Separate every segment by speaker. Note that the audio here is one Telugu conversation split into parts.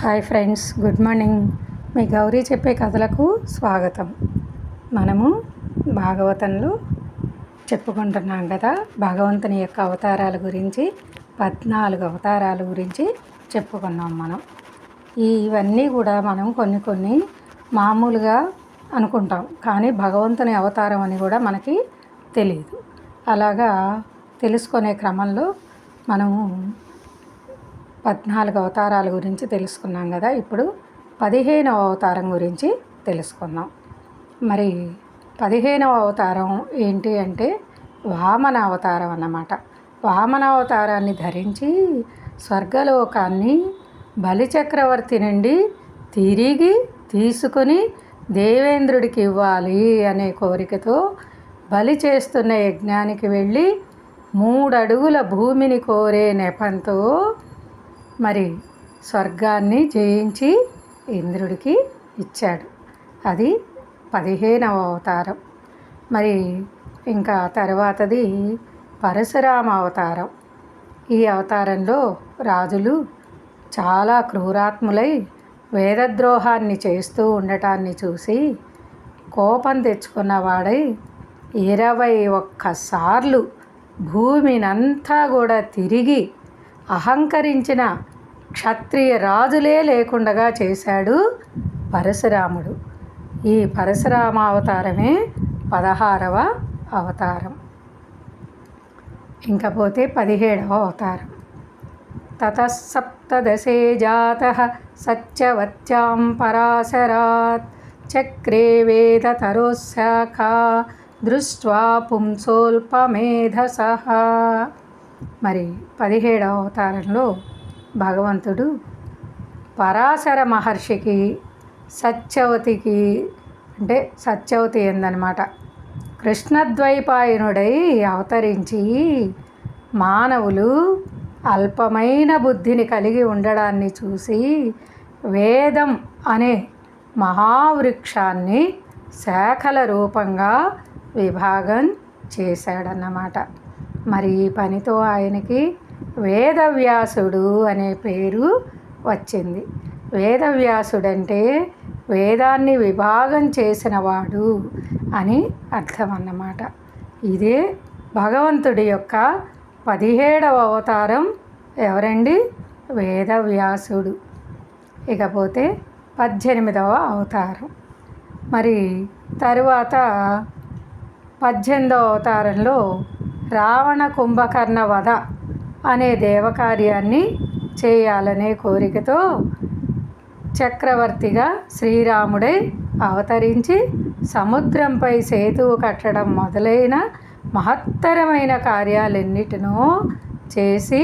Speaker 1: Hi friends good morning. మీ గౌరీ చెప్పే కథలకు స్వాగతం. మనము భాగవతంలో చెప్పుకుంటున్నాం కదా భగవంతుని యొక్క అవతారాల గురించి పద్నాలుగు అవతారాల గురించి చెప్పుకున్నాం మనం. ఇవన్నీ కూడా మనం కొన్ని కొన్ని మామూలుగా అనుకుంటాం కానీ భగవంతుని అవతారం అని కూడా మనకి తెలియదు అలాగా తెలుసుకునే క్రమంలో మనము పద్నాలుగు అవతారాల గురించి తెలుసుకున్నాం కదా. ఇప్పుడు పదిహేనవ అవతారం గురించి తెలుసుకుందాం. మరి పదిహేనవ అవతారం ఏంటి అంటే వామన అవతారం అన్నమాట. వామన అవతారాన్ని ధరించి స్వర్గలోకాన్ని బలిచక్రవర్తి నుండి తిరిగి తీసుకుని దేవేంద్రుడికి ఇవ్వాలి అనే కోరికతో బలి చేస్తున్న యజ్ఞానికి వెళ్ళి మూడడుగుల భూమిని కోరే నెపంతో మరి స్వర్గాన్ని జయించి ఇంద్రుడికి ఇచ్చాడు. అది పదిహేనవ అవతారం. మరి ఇంకా తర్వాతది పరశురామ అవతారం. ఈ అవతారంలో రాజులు చాలా క్రూరాత్ములై వేదద్రోహాన్ని చేస్తూ ఉండటాన్ని చూసి కోపం తెచ్చుకున్నవాడై ఇరవై ఒక్కసార్లు భూమినంతా కూడా తిరిగి అహంకరించిన క్షత్రియ రాజులే లేకుండగా చేశాడు పరశురాముడు. ఈ పరశురామ అవతారమే పదహారవ అవతారం. ఇంకపోతే పదిహేడవ అవతారం. తతసప్తదశే జాత సత్యవత్యాం పరాశరాత్ చక్రే వేదతరోశాఖా దృష్ట్వా పుంసోల్పమేధస. మరి పదిహేడవ అవతారంలో భగవంతుడు పరాశర మహర్షికి సత్యవతికి అంటే సత్యవతి ఏందనమాట కృష్ణద్వైపాయనుడై అవతరించి మానవులు అల్పమైన బుద్ధిని కలిగి ఉండడాన్ని చూసి వేదం అనే మహావృక్షాన్ని శాఖల రూపంగా విభాగం చేశాడన్నమాట. మరి ఈ పనితో ఆయనకి వేదవ్యాసుడు అనే పేరు వచ్చింది. వేదవ్యాసుడంటే వేదాన్ని విభాగం చేసినవాడు అని అర్థం అన్నమాట ఇదే భగవంతుడి యొక్క పదిహేడవ అవతారం ఎవరండి? వేదవ్యాసుడు. ఇకపోతే పద్దెనిమిదవ అవతారం. మరి తరువాత పద్దెనిమిదవ అవతారంలో రావణ కుంభకర్ణ వధ అనే దేవకార్యాన్ని చేయాలనే కోరికతో చక్రవర్తిగా శ్రీరాముడై అవతరించి సముద్రంపై సేతువు కట్టడం మొదలైన మహత్తరమైన కార్యాలన్నిటినో చేసి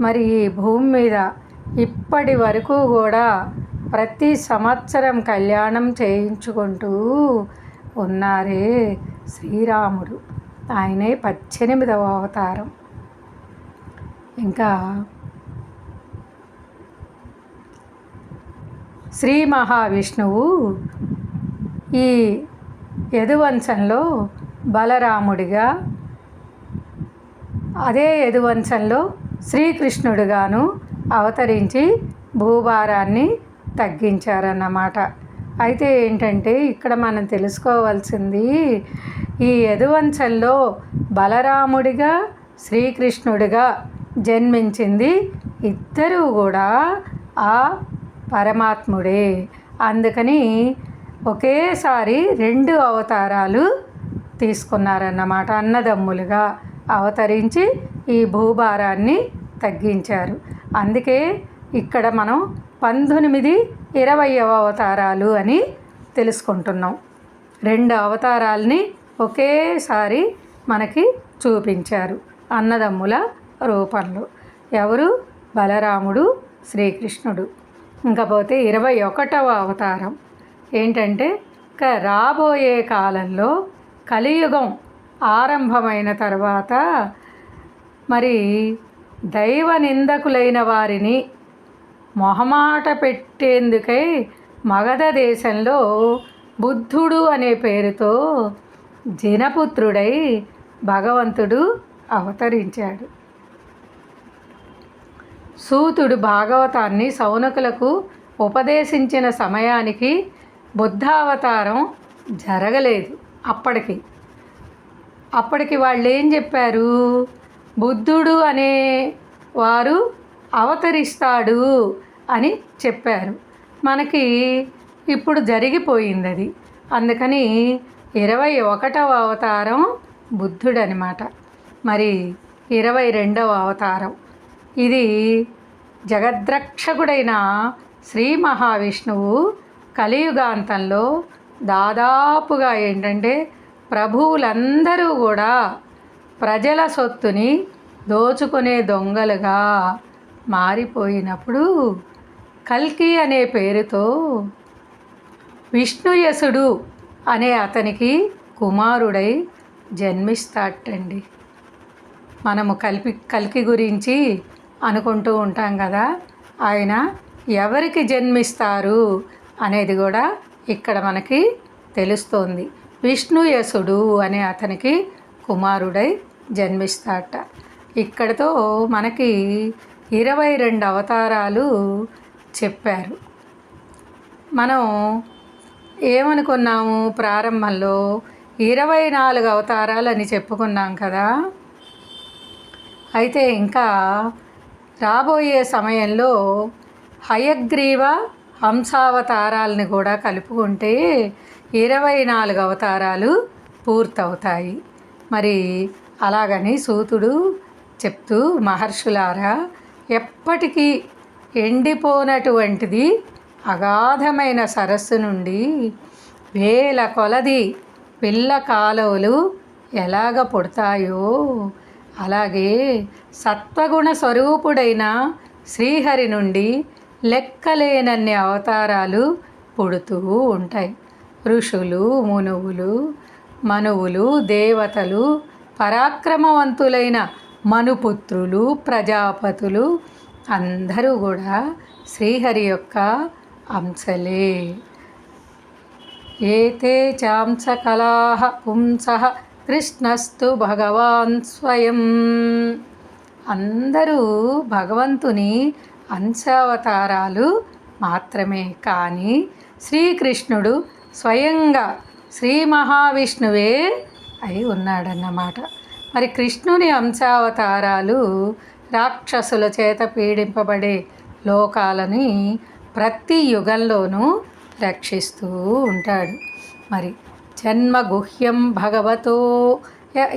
Speaker 1: మరి ఈ భూమి మీద ఇప్పటి వరకు కూడా ప్రతి సంవత్సరం కళ్యాణం చేయించుకుంటూ ఉన్నారే శ్రీరాముడు. ఆయనే పద్దెనిమిదవ అవతారం. ఇంకా శ్రీ మహావిష్ణువు ఈ యదువంశంలో బలరాముడిగా అదే యదువంశంలో శ్రీకృష్ణుడుగాను అవతరించి భూభారాన్ని తగ్గించారన్నమాట. అయితే ఏంటంటే ఇక్కడ మనం తెలుసుకోవాల్సింది ఈ యదువంశంలో బలరాముడిగా శ్రీకృష్ణుడిగా జన్మించింది ఇద్దరూ కూడా ఆ పరమాత్ముడే. అందుకని ఒకేసారి రెండు అవతారాలు తీసుకున్నారన్నమాట అన్నదమ్ములుగా. అవతరించి ఈ భూభారాన్ని తగ్గించారు. అందుకే ఇక్కడ మనం పంతొమ్మిది ఇరవయవ అవతారాలు అని తెలుసుకుంటున్నాం. రెండు అవతారాలని ఒకేసారి మనకి చూపించారు అన్నదమ్ముల రూపంలో. ఎవరు? బలరాముడు శ్రీకృష్ణుడు. ఇంకపోతే ఇరవై ఒకటవ అవతారం. ఏంటంటే ఇక రాబోయే కాలంలో కలియుగం ఆరంభమైన తర్వాత మరి దైవ నిందకులైన వారిని మొహమాట పెట్టేందుకై మగధ దేశంలో బుద్ధుడు అనే పేరుతో జనపుత్రుడై భగవంతుడు అవతరించాడు. సూతుడు భాగవతాన్ని సౌనకులకు ఉపదేశించిన సమయానికి బుద్ధావతారం జరగలేదు అప్పటికి. అప్పటికి వాళ్ళు ఏం చెప్పారు? బుద్ధుడు అనే వారు అవతరిస్తాడు అని చెప్పారు. మనకి ఇప్పుడు జరిగిపోయింది అది అందుకని ఇరవై ఒకటవ అవతారం బుద్ధుడనమాట. మరి ఇరవై రెండవ అవతారం ఇది జగద్రక్షకుడైన శ్రీ మహావిష్ణువు కలియుగాంతంలో దాదాపుగా ఏంటంటే ప్రభువులందరూ కూడా ప్రజల సొత్తుని దోచుకునే దొంగలుగా మారిపోయినప్పుడు కల్కి అనే పేరుతో విష్ణుయసుడు అనే అతనికి కుమారుడై జన్మిస్తాటండి మనము కల్పి కల్కి గురించి అనుకుంటూ ఉంటాం కదా. ఆయన ఎవరికి జన్మిస్తారు అనేది కూడా ఇక్కడ మనకి తెలుస్తోంది. విష్ణుయసుడు అనే అతనికి కుమారుడై జన్మిస్తాట ఇక్కడతో మనకి ఇరవై రెండు అవతారాలు చెప్పారు. మనం ఏమనుకున్నాము? ప్రారంభంలో ఇరవై నాలుగు అవతారాలు అని చెప్పుకున్నాం కదా. అయితే ఇంకా రాబోయే సమయంలో హయగ్రీవ హంసావతారాలని కూడా కలుపుకుంటే ఇరవై నాలుగు అవతారాలు పూర్తవుతాయి. మరి అలాగని సూతుడు చెప్తూ మహర్షులారా ఎప్పటికీ ఎండిపోనటువంటిది అగాధమైన సరస్సు నుండి వేల కొలది పిల్ల కాలువలు ఎలాగ పుడతాయో అలాగే సత్వగుణ స్వరూపుడైన శ్రీహరి నుండి లెక్కలేనన్ని అవతారాలు పుడుతూ ఉంటాయి. ఋషులు మునువులు మనువులు దేవతలు పరాక్రమవంతులైన మనుపుత్రులు ప్రజాపతులు అందరూ కూడా శ్రీహరి యొక్క అంశలే. ఏతే చాంస కళాహ పుంస కృష్ణస్తు భగవాన్ స్వయం. అందరూ భగవంతుని అంశావతారాలు మాత్రమే కానీ శ్రీకృష్ణుడు స్వయంగా శ్రీ మహావిష్ణువే అయి ఉన్నాడన్నమాట. మరి కృష్ణుని అంశావతారాలు రాక్షసుల చేత పీడింపబడే లోకాలని ప్రతి యుగంలోనూ రక్షిస్తూ ఉంటాడు. మరి జన్మగుహ్యం భగవతో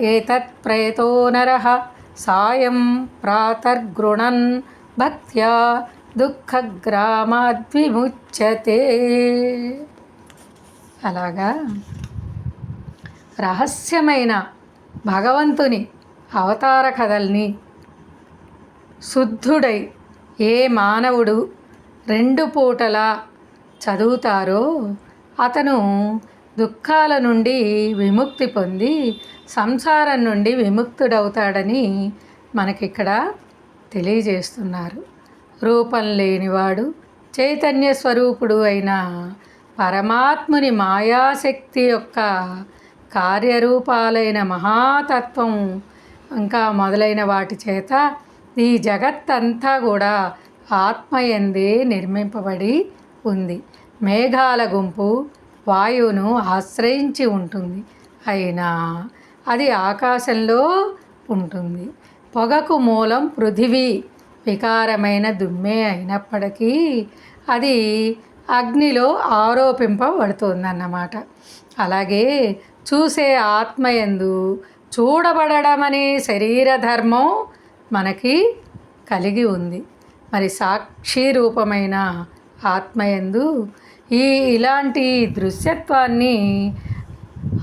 Speaker 1: ఏతత్ ప్రేతో నర సాయం ప్రాతర్గృణన్ భక్త్యా దుఃఖగ్రామాద్విముచ్యతే అలాగా? రహస్యమైన భగవంతుని అవతార కథల్ని శుద్ధుడై ఏ మానవుడు రెండు పూటలా చదువుతారో అతను దుఃఖాల నుండి విముక్తి పొంది సంసారం నుండి విముక్తుడవుతాడని మనకిక్కడ తెలియజేస్తున్నారు. రూపం లేనివాడు చైతన్య స్వరూపుడు అయిన పరమాత్ముని మాయాశక్తి యొక్క కార్యరూపాలైన మహాతత్వం ఇంకా మొదలైన వాటి చేత ఈ జగత్తంతా కూడా ఆత్మయందే నిర్మింపబడి ఉంది. మేఘాల గుంపు వాయువును ఆశ్రయించి ఉంటుంది. అయినా అది ఆకాశంలో ఉంటుంది. పొగకు మూలం పృథివీ. వికారమైన దుమ్మే అయినప్పటికీ అది అగ్నిలో ఆరోపింపబడుతుందన్నమాట. అలాగే చూసే ఆత్మయందు చూడబడడం అనే శరీర ధర్మం మనకి కలిగి ఉంది. మరి సాక్షి రూపమైన ఆత్మయందు ఈ ఇలాంటి దృశ్యత్వాన్ని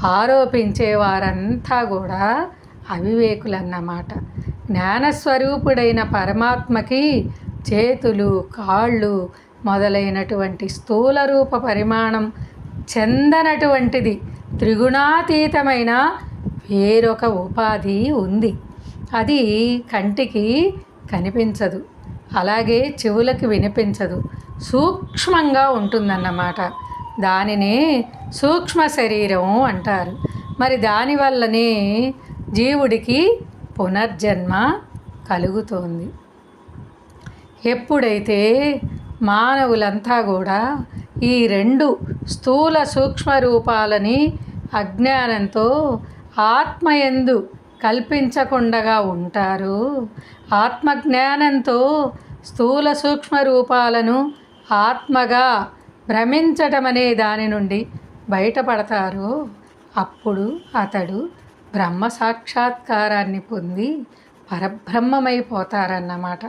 Speaker 1: ఆరోపించేవారంతా కూడా అవివేకులన్నమాట. జ్ఞానస్వరూపుడైన పరమాత్మకి చేతులు కాళ్ళు మొదలైనటువంటి స్థూల రూప పరిమాణం చెందనటువంటిది త్రిగుణాతీతమైన వేరొక ఉపాధి ఉంది. అది కంటికి కనిపించదు. అలాగే చెవులకు వినిపించదు. సూక్ష్మంగా ఉంటుందన్నమాట. దానినే సూక్ష్మ శరీరం అంటారు. మరి దానివల్లనే జీవుడికి పునర్జన్మ కలుగుతోంది. ఎప్పుడైతే మానవులంతా కూడా ఈ రెండు స్థూల సూక్ష్మ రూపాలని అజ్ఞానంతో ఆత్మయందు కల్పించకుండా ఉంటారు ఆత్మజ్ఞానంతో స్థూల సూక్ష్మ రూపాలను ఆత్మగా భ్రమించటం అనే దాని నుండి బయటపడతారో అప్పుడు అతడు బ్రహ్మ సాక్షాత్కారాన్ని పొంది పరబ్రహ్మమైపోతారన్నమాట.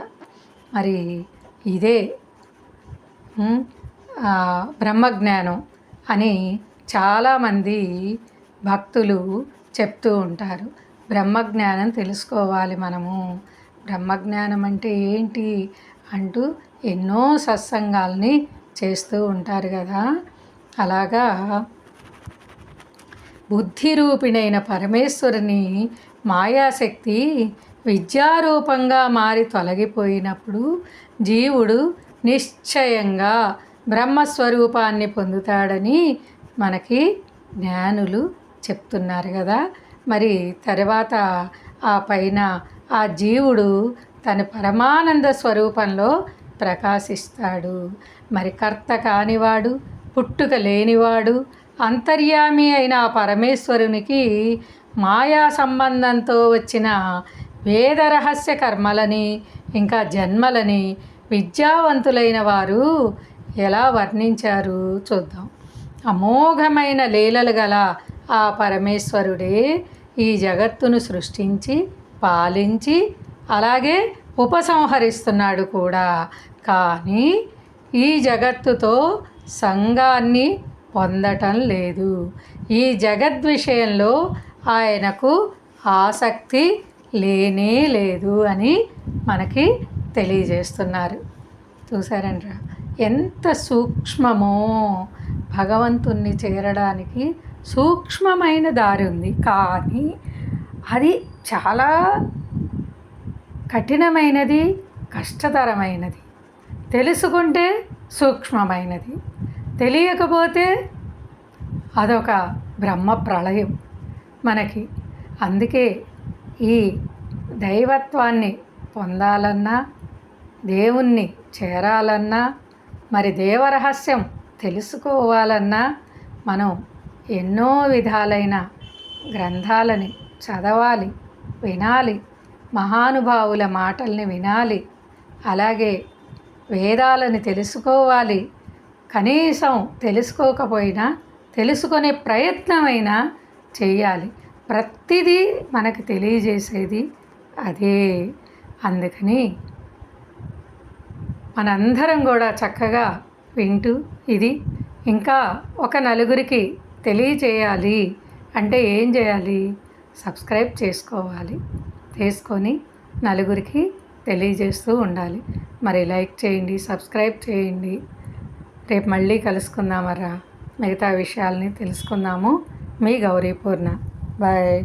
Speaker 1: మరి ఇదే బ్రహ్మజ్ఞానం అని చాలామంది భక్తులు చెప్తూ ఉంటారు. బ్రహ్మజ్ఞానం తెలుసుకోవాలి మనము. బ్రహ్మజ్ఞానం అంటే ఏంటి అంటూ ఎన్నో సత్సంగాల్ని చేస్తూ ఉంటారు కదా. అలాగా బుద్ధిరూపిణైన పరమేశ్వరుని మాయాశక్తి విద్యారూపంగా మారి తొలగిపోయినప్పుడు జీవుడు నిశ్చయంగా బ్రహ్మస్వరూపాన్ని పొందుతాడని మనకి జ్ఞానులు చెప్తున్నారు కదా. మరి తర్వాత ఆ పైన ఆ జీవుడు తన పరమానంద స్వరూపంలో ప్రకాశిస్తాడు. మరి కర్త కానివాడు పుట్టుక లేనివాడు అంతర్యామి అయిన పరమేశ్వరునికి మాయా సంబంధంతో వచ్చిన వేద రహస్య కర్మలని ఇంకా జన్మలని విద్యావంతులైన వారు ఎలా వర్ణించారు చూద్దాం. అమోఘమైన లీలలు గల ఆ పరమేశ్వరుడే ఈ జగత్తును సృష్టించి పాలించి అలాగే ఉపసంహరిస్తున్నాడు కూడా. కానీ ఈ జగత్తుతో సంఘాన్ని పొందటం లేదు. ఈ జగద్విషయంలో ఆయనకు ఆసక్తి లేనే లేదు అని మనకి తెలియజేస్తున్నారు. చూసారంటారా ఎంత సూక్ష్మమో! భగవంతుణ్ణి చేరడానికి సూక్ష్మమైన దారి ఉంది. కానీ అది చాలా కఠినమైనది కష్టతరమైనది. తెలుసుకుంటే సూక్ష్మమైనది. తెలియకపోతే అదొక బ్రహ్మ ప్రళయం మనకి. అందుకే ఈ దైవత్వాన్ని పొందాలన్నా దేవుణ్ణి చేరాలన్నా మరి దేవరహస్యం తెలుసుకోవాలన్నా మనం ఎన్నో విధాలైన గ్రంథాలని చదవాలి వినాలి మహానుభావుల మాటల్ని వినాలి. అలాగే వేదాలని తెలుసుకోవాలి. కనీసం తెలుసుకోకపోయినా తెలుసుకునే ప్రయత్నమైనా చేయాలి ప్రతిదీ మనకు తెలియజేసేది అదే. అందుకని మనందరం కూడా చక్కగా వింటూ ఇది. ఇంకా ఒక నలుగురికి తెలియచేయాలి అంటే ఏం చేయాలి? సబ్స్క్రైబ్ చేసుకోవాలి. తీసుకొని నలుగురికి తెలియజేస్తూ ఉండాలి. మరి లైక్ చేయండి సబ్స్క్రైబ్ చేయండి. రేపు మళ్ళీ కలుసుకుందామరా. మిగతా విషయాల్ని తెలుసుకుందాము. మీ గౌరీ పూర్ణ. బాయ్.